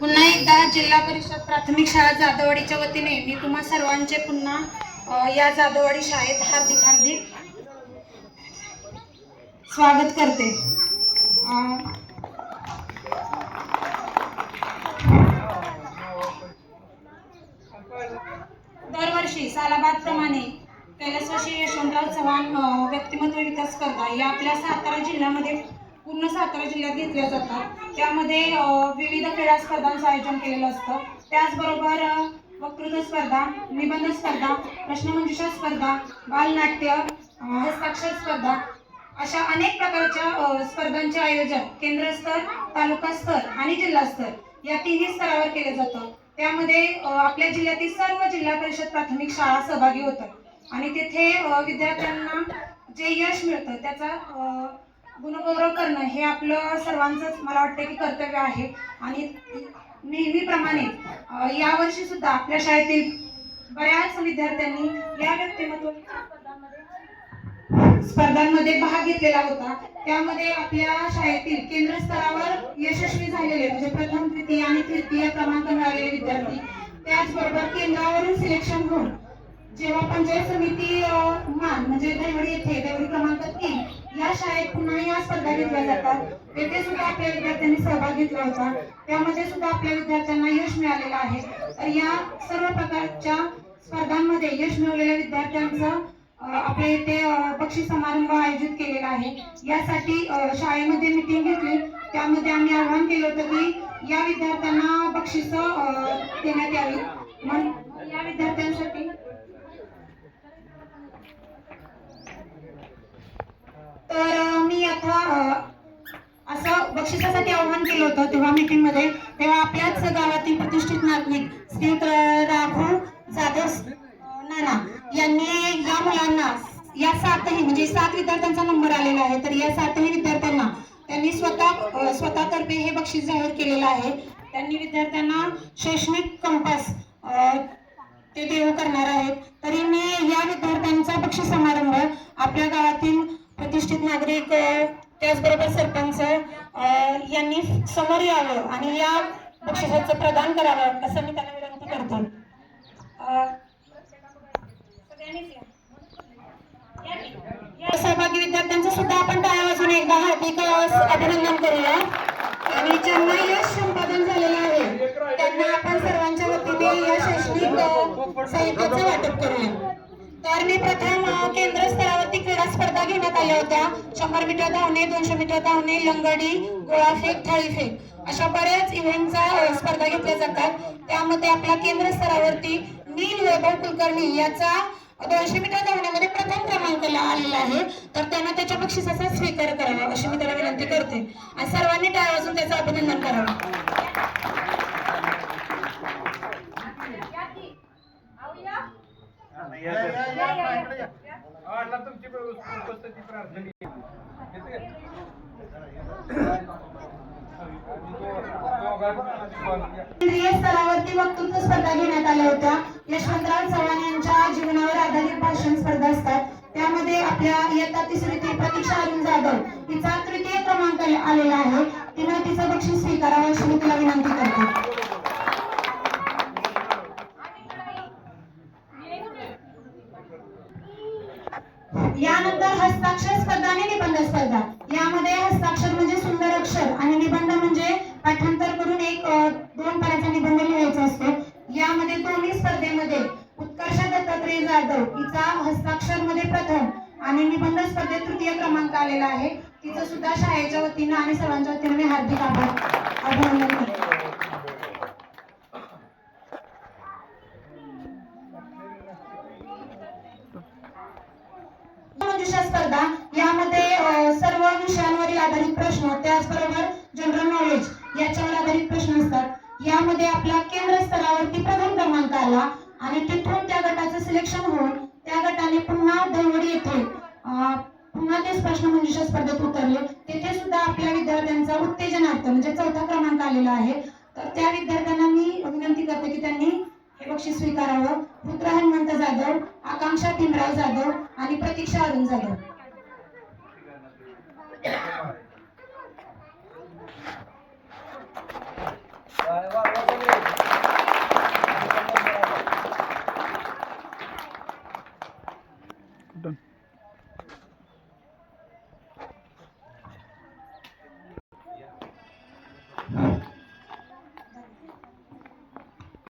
पुन्हा एकदा जिल्हा परिषद प्राथमिक शाळा जाधववाडीच्या वतीने मी तुम्हा सर्वांचे पुन्हा या जाधववाडी शाळेत हार्दिक हार्दिक स्वागत करते. दरवर्षी सालाबादप्रमाणे कैलासवाशी यशवंतराव चव्हाण व्यक्तिमत्व विकास स्पर्धा या आपल्या सातारा जिल्ह्यामध्ये पूर्ण सातारा जिल्ह्यात घेतल्या जातात. त्यामध्ये विविध क्रीडा स्पर्धांचं आयोजन केलेलं असतं. त्याचबरोबर वक्तृत्व स्पर्धा निबंध स्पर्धा प्रश्नमंजुषा स्पर्धा बालनाट्य हस्ताक्षर स्पर्धा अशा अनेक प्रकारच्या स्पर्धांचे आयोजन केंद्रस्तर तालुका स्तर आणि जिल्हा स्तर या तिन्ही स्तरावर केलं जातं. त्यामध्ये आपल्या जिल्ह्यातील सर्व जिल्हा परिषद प्राथमिक शाळा सहभागी होतात. आणि तिथे विद्यार्थ्यांना जे यश मिळतं त्याचा गुणगौरव करणं हे आपलं सर्वांचंच मला वाटतं की कर्तव्य आहे. आणि नेहमीप्रमाणे यावर्षी सुद्धा आपल्या शाळेतील बऱ्याच विद्यार्थ्यांनी या व्यक्तिमत्व स्पर्धांमध्ये भाग घेतलेला होता. त्यामध्ये आपल्या शाळेतील केंद्र स्तरावर यशस्वी झालेले म्हणजे प्रथम द्वितीय आणि तृतीय क्रमांक मिळालेले विद्यार्थी. त्याचबरोबर केंद्रावरून सिलेक्शन होऊन जेव्हा पंचायत समिती मान म्हणजे देवडी येथे देवडी क्रमांक तीन या शाळेत पुन्हा या स्पर्धा घेतल्या जातात. तेथे सुद्धा आपल्या विद्यार्थ्यांनी सहभाग घेतला होता. त्यामध्ये सुद्धा आपल्या विद्यार्थ्यांना यश मिळालेलं आहे. तर या सर्व प्रकारच्या स्पर्धांमध्ये यश मिळवलेल्या विद्यार्थ्यांचं आपल्या इथे बक्षीस समारंभ आयोजित केलेला आहे. यासाठी शाळेमध्ये मिटिंग घेतली. त्यामध्ये आम्ही आवाहन केलं होतं की या विद्यार्थ्यांना बक्षिस देण्यात यावी या विद्यार्थ्यांना तर अ, असं बक्षिसासाठी आवाहन केलं होतं तेव्हा मीटिंगमध्ये तेव्हा आपल्याच गावातील प्रतिष्ठित नागरिक श्री राघव जाधव नाना यांनी या मुलांना या सातही म्हणजे सात विद्यार्थ्यांचा नंबर आलेला आहे तर या सातही विद्यार्थ्यांना त्यांनी स्वतः स्वतःतर्फे हे बक्षीस जाहीर केलेलं आहे. त्यांनी विद्यार्थ्यांना शैक्षणिक कंपास ते देऊ करणार आहेत. तरी मी या विद्यार्थ्यांचा बक्षीस समारंभ आपल्या गावातील प्रतिष्ठित नागरिक त्याचबरोबर सरपंच यांनी समोर यावं आणि या बक्षिसाचं प्रदान करावं असं मी त्यांना विनंती करते. या. सहभागी विद्यार्थ्यांचं सुद्धा आपण टाळ्या वाजून एकदा हार्दिक अभिनंदन करूया. आणि ज्यांना यश संपादन झालेलं आहे त्यांना आपण सर्वांच्या वतीने या शैक्षणिक साहित्याचं वाटप करूया. तर मी प्रथम अ, स्पर्धा घेण्यात आल्या होत्या. शंभर मीटर धावणे दोनशे मीटर धावणे लंगडी गोळाफेक थाळीफेक अशा बऱ्याच इव्हेंटच्या स्पर्धा घेतल्या जातात. त्यामध्ये आपला केंद्र स्तरावरती नील वैभव कुलकर्णी याचा दोनशे मीटर धावण्यामध्ये प्रथम क्रमांक आलेला आहे. तर त्यांना त्याच्या बक्षिसाचा स्वीकार करावा अशी मी त्याला विनंती करते. आणि सर्वांनी टाळ वाजून त्याचं अभिनंदन करावं. आता तुमची उपस्थिती प्रार्थना केंद्रीय स्तरावरती वक्तृत्व स्पर्धा घेण्यात आल्या होत्या. यशवंतराव चव्हाण यांच्या जीवनावर आधारित भाषण स्पर्धा असतात. त्यामध्ये आपल्या इयत्ता तिसरी ती प्रतीक्षा अरुण जाधव तिचा तृतीय क्रमांक आलेला आहे. तिनं तिचं बक्षीस स्वीकारावं अशी मी तिला विनंती करते. यानंतर हस्ताक्षर स्पर्धा आणि निबंध स्पर्धा. यामध्ये हस्ताक्षर म्हणजे सुंदर अक्षर आणि निबंध म्हणजे पाठांतर करून एक दोन पानाचा निबंध लिहायचा असतो. यामध्ये दोन्ही स्पर्धेमध्ये उत्कर्ष दत्तात्रय जाधव हिचा हस्ताक्षरमध्ये प्रथम आणि निबंध स्पर्धेत तृतीय क्रमांक आलेला आहे. तिचं सुद्धा शाळेच्या वतीनं आणि सर्वांच्या वतीनं मी हार्दिक आभार अभिनंदन करतो. मंजुषा स्पर्धा यामध्ये सर्व विषयांवरील आधारित प्रश्न त्याचबरोबर जनरल नॉलेज याच्यावर आधारित प्रश्न असतात. यामध्ये आपला केंद्र स्तरावरती प्रथम क्रमांक आला आणि तिथून त्या गटाचं सिलेक्शन होऊन त्या गटाने पुन्हा दहिवडी येथे पुन्हा तेच प्रश्न मंजुषा स्पर्धेत उतरले. तिथे सुद्धा आपल्या विद्यार्थ्यांचा उत्तेजनार्थ म्हणजे चौथा क्रमांक आलेला आहे. तर त्या विद्यार्थ्यांना मी विनंती करते की त्यांनी बक्षीस स्वीकारावं पुत्र हनुमंत जाधव आकांक्षा भीमराव जाधव आणि प्रतीक्षा अरुण जाधव